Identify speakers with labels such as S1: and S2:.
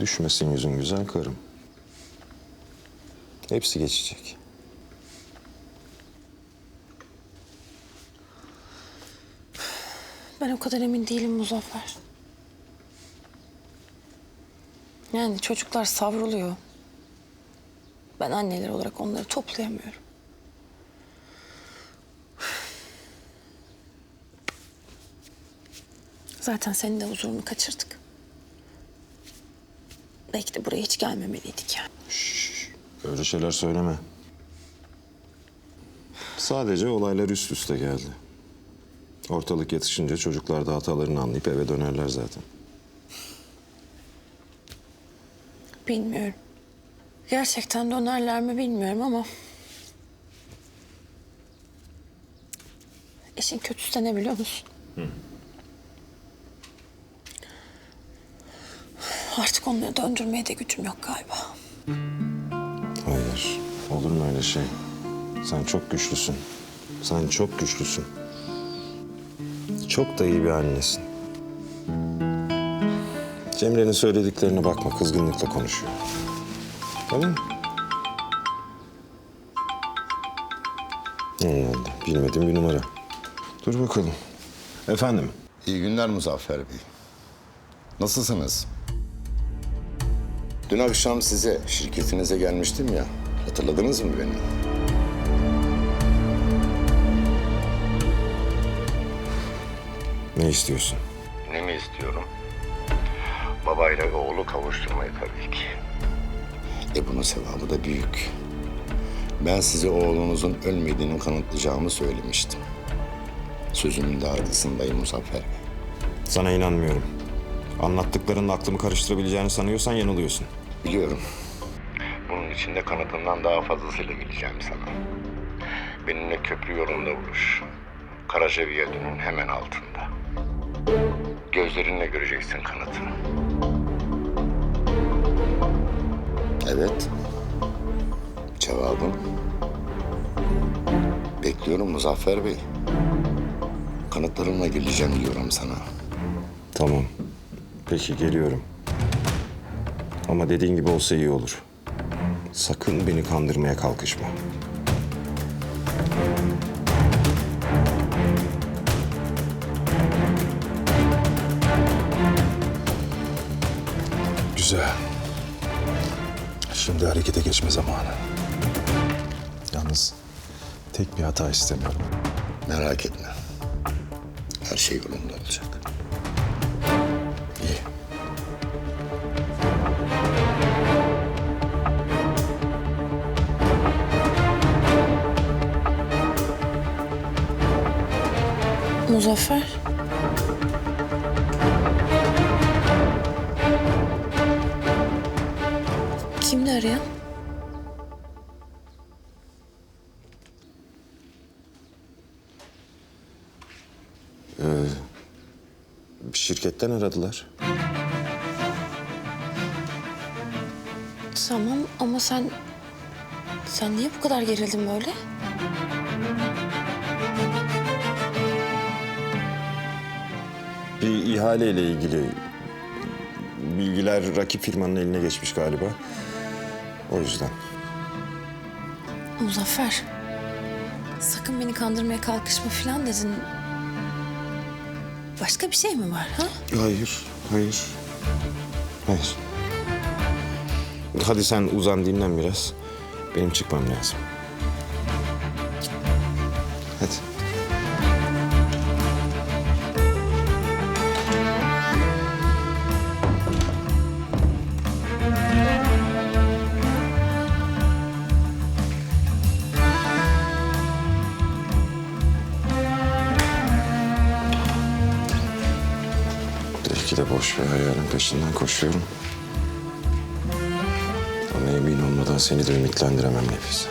S1: Düşmesin yüzün güzel karım. Hepsi geçecek.
S2: Ben o kadar emin değilim Muzaffer. Yani çocuklar savruluyor. Ben anneler olarak onları toplayamıyorum. Zaten senin de huzurunu kaçırdık. Belki de buraya hiç gelmemeliydik yani.
S1: Öyle şeyler söyleme. Sadece olaylar üst üste geldi. Ortalık yatışınca çocuklar da hatalarını anlayıp eve dönerler zaten.
S2: Bilmiyorum. Gerçekten dönerler mi bilmiyorum ama... İşin kötüsü de ne biliyor musun? Artık onları döndürmeye de gücüm yok galiba.
S1: Hayır. Olur mu öyle şey? Sen çok güçlüsün. Sen çok güçlüsün. Çok da iyi bir annesin. Cemre'nin söylediklerine bakma. Kızgınlıkla konuşuyor. Tamam mı? Allah Allah. Bilmediğim bir numara. Dur bakalım. Efendim?
S3: İyi günler Muzaffer Bey. Nasılsınız? Dün akşam size, şirketinize gelmiştim ya. Hatırladınız mı beni?
S1: Ne istiyorsun?
S3: Ne mi istiyorum? Babayla oğlu kavuşturmayı tabii ki. E bunun sevabı da büyük. Ben size oğlunuzun ölmediğini kanıtlayacağımı söylemiştim. Sözümün de arkasındayım Muzaffer Bey.
S1: Sana inanmıyorum. Anlattıklarınla aklımı karıştırabileceğini sanıyorsan yanılıyorsun.
S3: Biliyorum. Bunun içinde kanıtından daha fazlasıyla geleceğim sana. Benimle köprü yolunda buluş. Karaca Viyadü'nün hemen altında. Gözlerinle göreceksin kanıtını. Evet. Cevabım. Bekliyorum Muzaffer Bey. Kanıtlarımla geleceğim diyorum sana.
S1: Tamam. Peki geliyorum. Ama dediğin gibi olsa iyi olur. Sakın beni kandırmaya kalkışma.
S4: Güzel. Şimdi harekete geçme zamanı. Yalnız tek bir hata istemiyorum.
S3: Merak etme. Her şey yolunda olacak.
S2: Muzaffer. Kimdi arayan?
S1: Bir şirketten aradılar.
S2: Tamam ama sen... Sen niye bu kadar gerildin böyle?
S1: Bir ihaleyle ilgili bilgiler rakip firmanın eline geçmiş galiba. O yüzden.
S2: Muzaffer. Sakın beni kandırmaya kalkışma falan dedin. Başka bir şey mi var ha?
S1: Hayır, hayır. Hayır. Hadi sen uzan dinlen biraz. Benim çıkmam lazım. Belki de boş bir hayalin peşinden koşuyorum. Ama emin olmadan seni de ümitlendiremem Nefis.